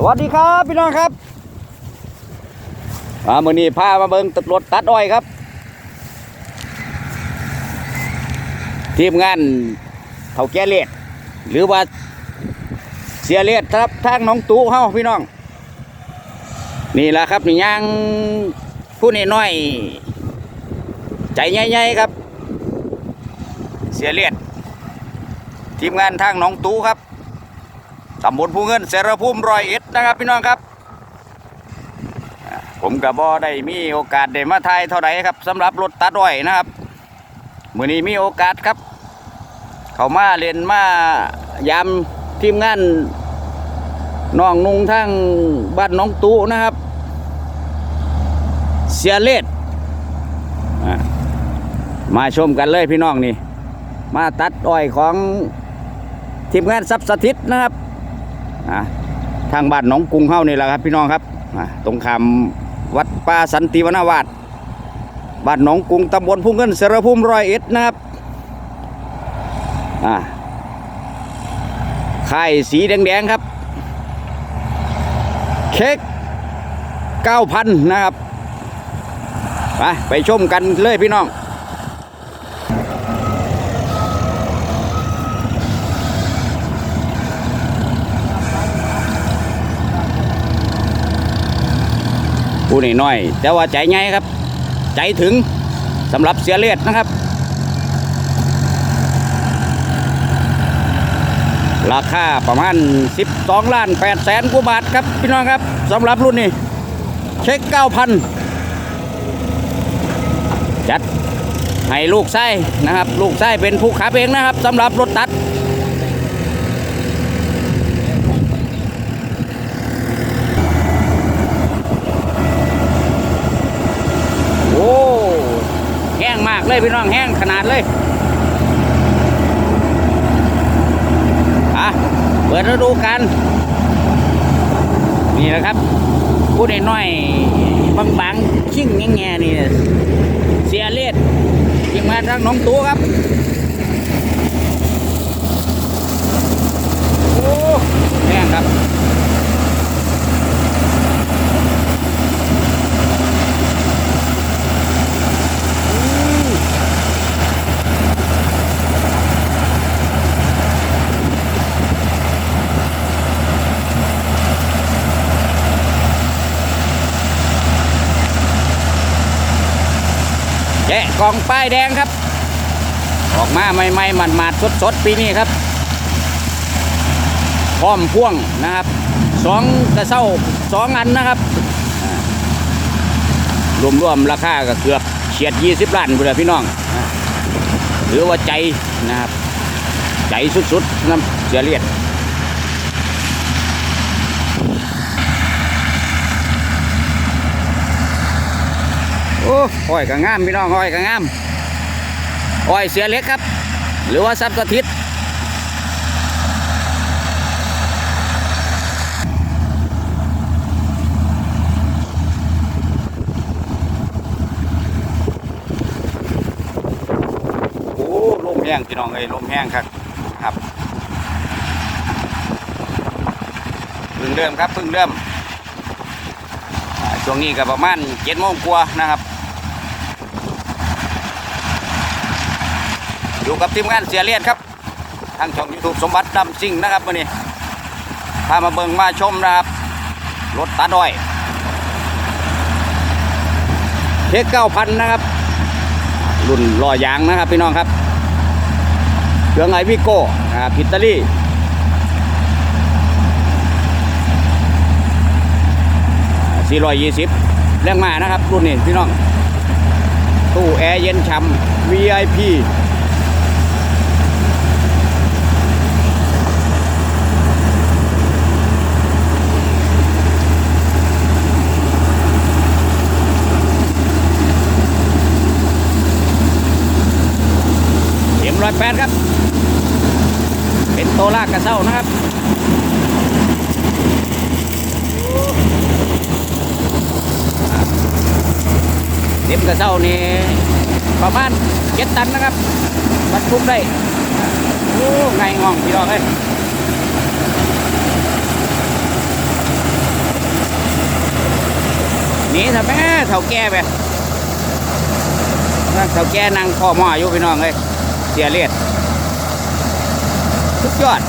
สวัสดีครับพี่น้องครับมาเมื่อนี้พามาเบิงตรวจตัดอ้อยครับ ทีมงานเขาแก่เลดหรือว่าเสียเลดครับทางน้องตู้เฮาพี่น้อง นี่แหละครับนี่ย่างผู้นน้อย ใจใหญ่ๆครับ เสียเลดทีมงานทางน้องตู้ครับตำบลภูเงินเสรภูมิรอยเอ็ด นะครับพี่น้องครับผมกับบอได้มีโอกาสได้มาไทยเท่าไหร่ครับสำหรับรถตัดอ้อยนะครับมื่อนี้มีโอกาสครับ เขามาเรียนมายามทีมงานน้องนุงทั้งบ้านน้องตู้นะครับ เสียเลดมาชมกันเลยพี่น้องนี่ มาตัดอ้อยของทีมงานซับสถิตนะครับอะ ทางบ้านหนองกุงเฮานี่แหละครับพี่น้องครับตรงคำวัดป่าสันติวนาวาสบ้านหนองกุงตำบลพุ่งเงินเสรภูมิร้อยเอ็ดนะครับค่ายสีแดงๆครับ เค้กเก้าพันนะครับ ไปไปชมกันเลยพี่น้อง ผู้นี่น้อย แต่ว่าใจใหญ่ครับ ใจถึงสำหรับเสียเลือดนะครับ ราคาประมาณ 12 ล้าน8แสนกว่าบาทครับพี่น้องครับสำหรับรุ่นนี้ เช็ค 9,000 จัดให้ลูกไส้นะครับ ลูกไส้เป็นผู้ขับเองนะครับสำหรับรถตัด โอ้แห้งมากเลยพี่น้องแห้งขนาดเลยอะเปิดฤดูกาลนี่แหละครับพูดน้อยบางๆชิ่งแง่ๆนี่เสียเลียดยิงมาทางน้องตัวครับโอ้แห้งครับ แกะกล่องป้ายแดงครับ ออกมาใหม่ๆหมาดสดๆ ปีนี้ครับพร้อมพ่วงนะครับสองกระเซ้าสองอันนะครับรวมๆราคาก็เกือบเฉียด 20 ล้านพุ่นละพี่น้องหรือว่าใจนะครับ ใจสุดๆน้ำเสียเลียด อ้อ้อยก็งามพี่น้องอ้อยก็งามอ้อยเสียเล็กครับ หรือว่าซับสถิตโอ้ลมแห้งพี่น้องเอ้ยลมแห้งครับครับเพึ่งเริ่มครับเพึ่งเริ่มช่วงนี้ก็ประมาณเจ็ดโมงกว่านะครับ อยู่กับทีมงานเสียเลียดครับทางช่องยูทูบสมบัติดำซิ่งนะครับวันนี้พามาเบิ่งมาชมนะครับรถตาดอยเทคเก้าพันนะครับ รุ่นลอยยางนะครับพี่น้องครับเครื่องไอวิโก้นะครับอิตาลี420แรงมานะครับ รุ่นนี้พี่น้อง ตู้แอร์เย็นฉ่ำ VIP อยแปดครับ เป็นโตลากกระเซ้านะครับเต็มกระเซ้านี่ประมาณเจ็ดตันนะครับบรรทุกได้โอ้ไงงองพี่น้องเอ้ยนี่ทำไมเท่าแก่ไปเท่าแก่นั่งข้อหม้ออยู่พี่น้องเลย สียเลียดสุดยอด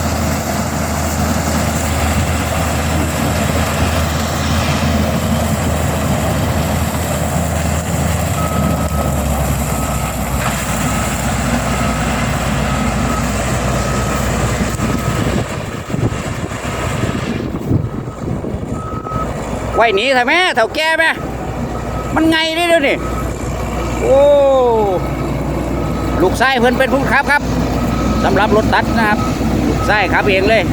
ไว้หนีทำไมเท่าแก่ไหมมันไงได้ด้วยนี่ โอ้ ลูกไส้เพิ่อนเป็นผู้ขับครับสำหรับรถตัดนะครับ ลูกไส้ขับเองเลย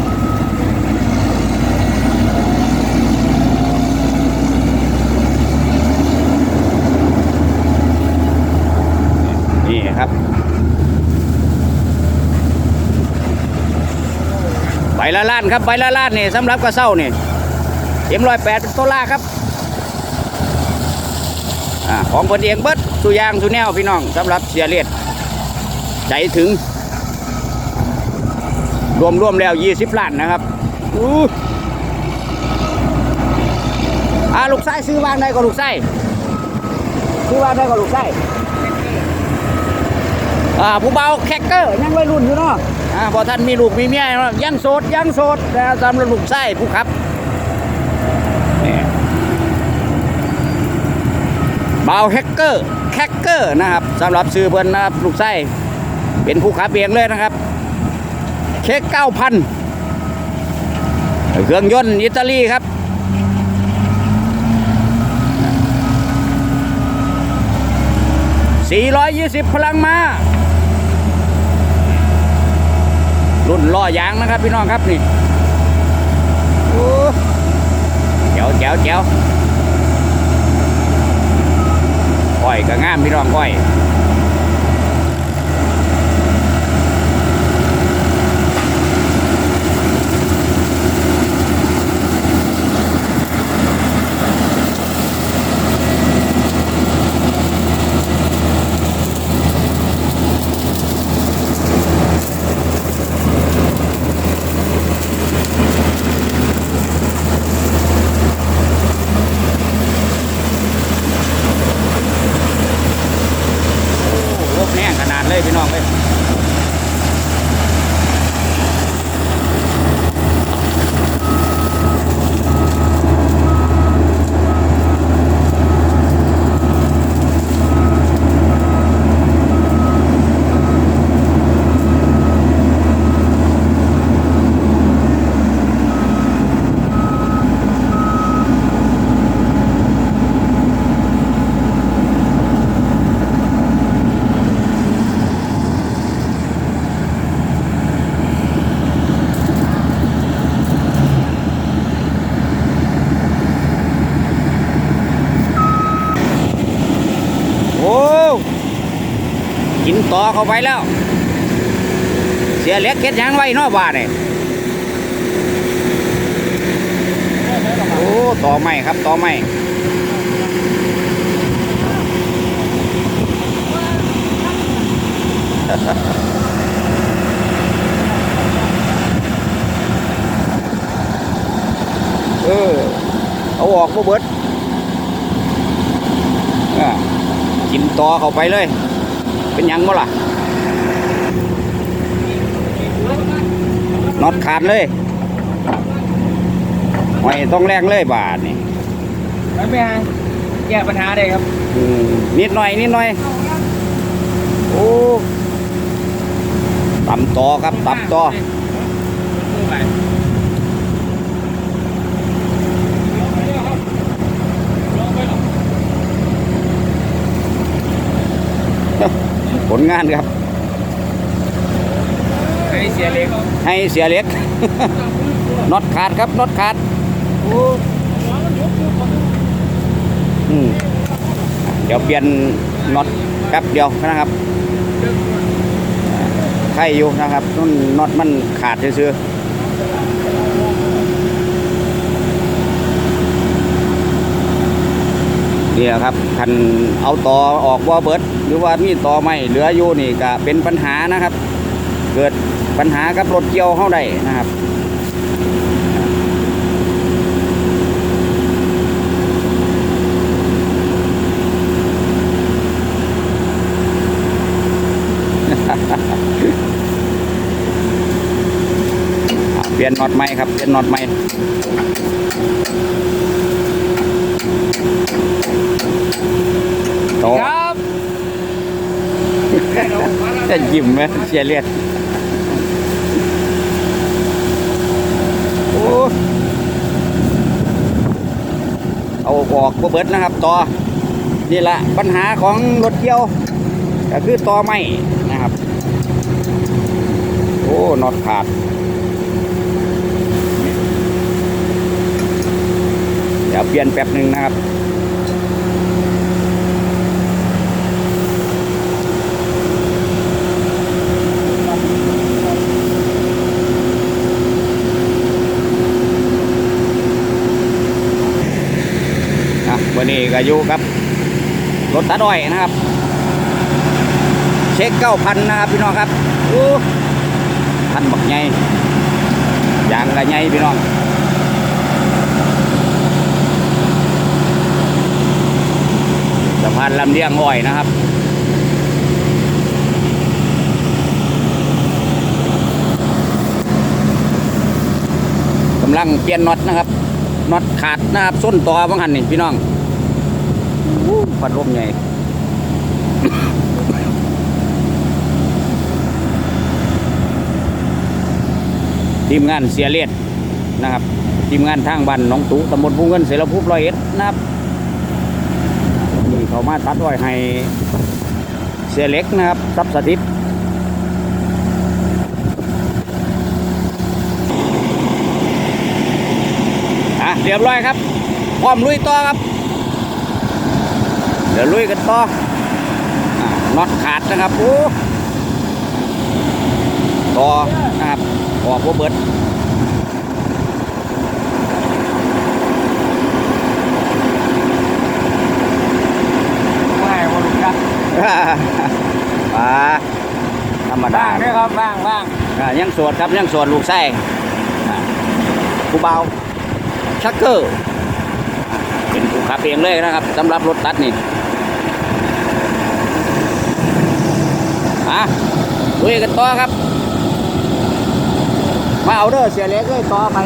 นี่ครับ ใบละล้านครับใบละล้านนี่สำหรับกระเซ้านี่เอ็มร้อยแปดเป็นตัวล่าครับอของคนเองเบิดสุยางสุแนวพี่น้องสำหรับเสียเลียด ใจถึง รวมรวมแล้ว20ล้านนะครับอู้อาลูกไส้ซื้อวางได้ก็ลูกไส้ซื้อวางได้ก็ลูกไส้อ่าผู้เบาแคคเกอร์ยังวัยรุ่นอยู่เนาะอ่าพอท่านมีลูกมีเมียยังโสดยังโสดแต่สำหรับลูกไส้ผู้ขับนี่บาวแฮกเกอร์แฮกเกอร์นะครับสำหรับซื้อเพิ่นนะครับลูกไส้ เป็นผู้ขับเองเลยนะครับ เค้กเก้าพันเครื่องยนต์อิตาลีครับ 420 พลังมา รุ่นล้อยางนะครับพี่น้องครับนี่โอ้แจ๋วแจ๋วแจ๋วก้อยก็งามพี่น้องก้อยรบแน่งขนาดเลยพี่น้องเลยโอ้กินต่อ เข้าไปแล้ว เสียเล็กเก็ดยังไว้นอกบ้านนี่โอ้ต่อไม่ครับต่อไม่เออเอาออกมาเบิดกินต่อเข้าไปเลย เป็นยังบ่ล่ะ น็อตขาดเลยหอยต้องแรงเลยบาทนี่ไม่เป็นไรแก้ปัญหาได้ครับอืมนิดหน่อยนิดหน่อย โอ้ต่ำต่อครับต่ำต่อผลงานครับให้ เสียเล็กให้เสียเล็ก น็อตขาดครับน็อตขาดเดี๋ยวเปลี่ยนน็อตแป๊บเดียวนะครับไข่อยู่นะครับนุ่นน็อตมันขาดซื่อๆนี่แหละครับคันเอาต่อออกว่าเบิด หรือว่ามีต่อไม่เหลืออยู่นี่ก็เป็นปัญหานะครับ เกิดปัญหากับรถเกี่ยวเข้าได้นะครับเปลี่ยนน็อตใหม่ครับเปลี่ยนน็อตใหม่โตครับจะยิ้มไหมเชียร์เลียด เอาออกบ่เบิดนะครับต่อนี่แหละปัญหาของรถเกี่ยว ก็คือต่อไม้นะครับ โอ้น็อตขาดเดี๋ยวเปลี่ยนแป๊บหนึ่งนะครับ วันนี้ก็อยู่กับรถตัดอ้อยนะครับ เช็คเก้าพันนะครับพี่น้องครับโอ้พันบักใหญ่ยางกะใหญ่พี่น้องสะพานลำเลียงอ้อยนะครับกำลังเปลี่ยนน็อตนะครับน็อตขาดนะครับส้นต่อบางหันนี่พี่น้อง พัดลมใหญ่ทีมงานเสียเลียดนะครับ ทีมงานทางบ้านหนองตูตำบลภูเงินเสรภูมิร้อยเอ็ดนะครับนี่เขามาตัดอ้อยให้เสียเล็กนะครับซับสถิตอะเรียบร้อยครับพร้อมลุยต่อครับ เดี๋ยวลุยกันต่ออะน็อตขาดนะครับโอ้ต่อนะครับออกว่าเบิดไม่คนครับปลาธรรมดาบ้างด้วยครับบ้างบ้างอ่ายังโสวดครับยังโสวดลูกไส้อ่าผู้เบาชักเกอร์อ่าเป็นผู้ขับเองเลยนะครับสำหรับรถตัดนี่ อะลุยกันต่อครับ มาเอาเด้อเสียเล็กเลยต่อไป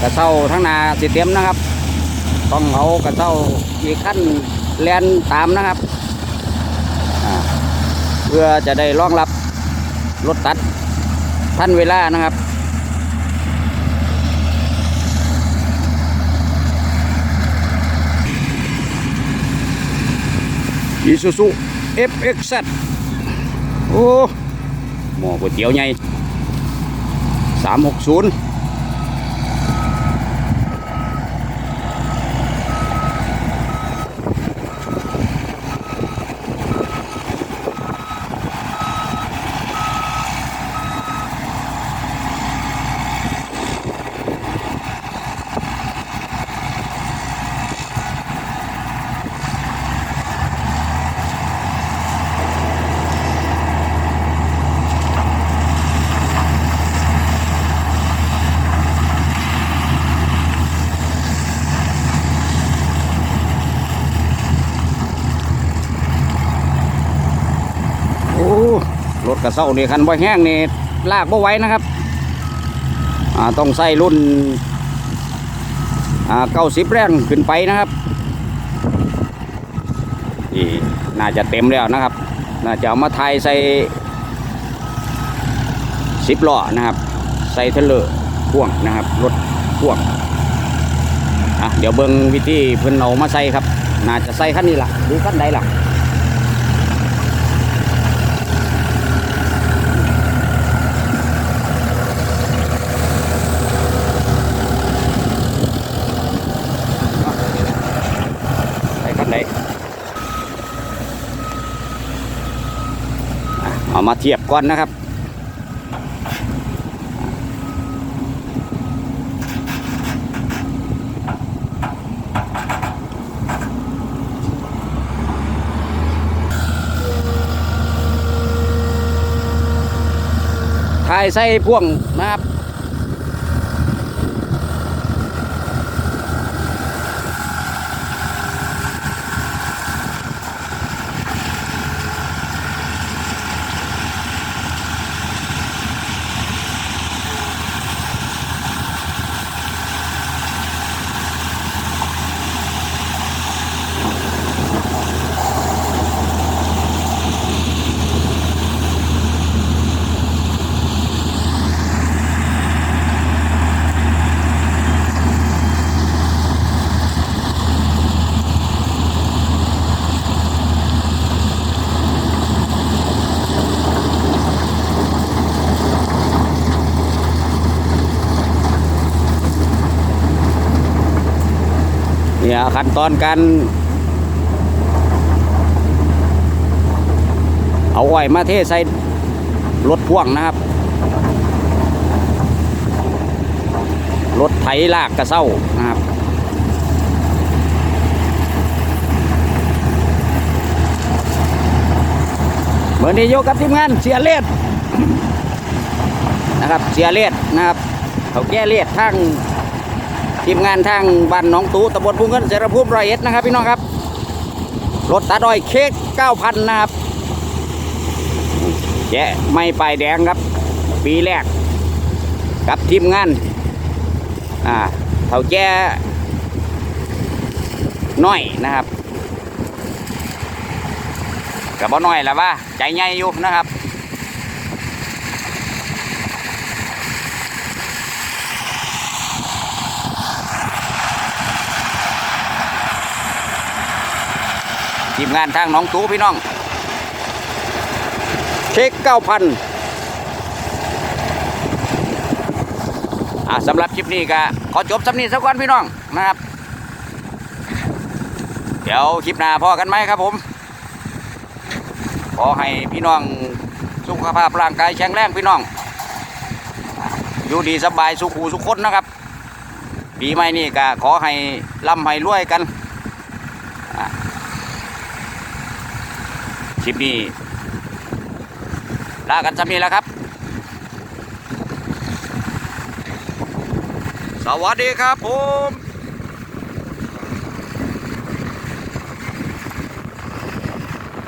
กระเซ้าทั้งนาสิเต็มนะครับ ต้องเอากระเซ้ามีกขั้นเลนตามนะครับ เพื่อจะได้รองรับรถตัดท่านเวลานะครับอีซูซู FXZ โอ้หมอก๋วยเตี๋ยวใหญ่360 กระเซ้านี่คันบ่แห้งนี่ลากบ่ไหวนะครับต้องใส่รุ่นเก้าสิบแรงขึ้นไปนะครับนี่น่าจะเต็มแล้วนะครับ น่าจะเอามาไทยใส่สิบล้อนะครับ ใส่เทรลเลอร์พ่วงนะครับรถพ่วงอะเดี๋ยวเบิ้งวิธีเพิ่นเอามาใส่ครับ น่าจะใส่คันนี้ล่ะหรือคันใดล่ะ ใส่กันได้อะเอา มาเทียบก่อนนะครับทายใส่พ่วงนะครับ เนี่ยขั้นตอนการเอาอ้อยมาเทใส่รถพ่วงนะครับ รถไถลากกระเซ้านะครับเหมือนี้โยกกับทีมงานเสียเลดนะครับ เสียเลดนะครับ เขาแก้เลดทั้ง ทีมงานทางบ้านหนองตูตำบลภูเงินเสรภูมิร้อยเอ็ดนะครับพี่น้องครับ รถตัดอยเค้ก9,000นะครับแจะไม่ป้ายแดงครับ ปีแรก กับทีมงานอ่าเท่าแก่น้อยนะครับกับบ่น้อยแล้วว่าใจใหญ่อยู่นะครับ ทีมงานทางน้องตูพี่น้อง เช็คเก้าพันอ่าสำหรับคลิปนี้ก็ขอจบสำนีสักวันพี่น้องนะครับ เดี๋ยวคลิปหน้าพอกันไหมครับผม ขอให้พี่น้องสุขภาพร่างกายแข็งแรงพี่น้อง อยู่ดีสบายสุขูสุขคนนะครับปีใหม่นี่ก็ขอให้ร่ำให้รวยกัน คลิปนี้ลากันจำนี้แล้วครับ สวัสดีครับผม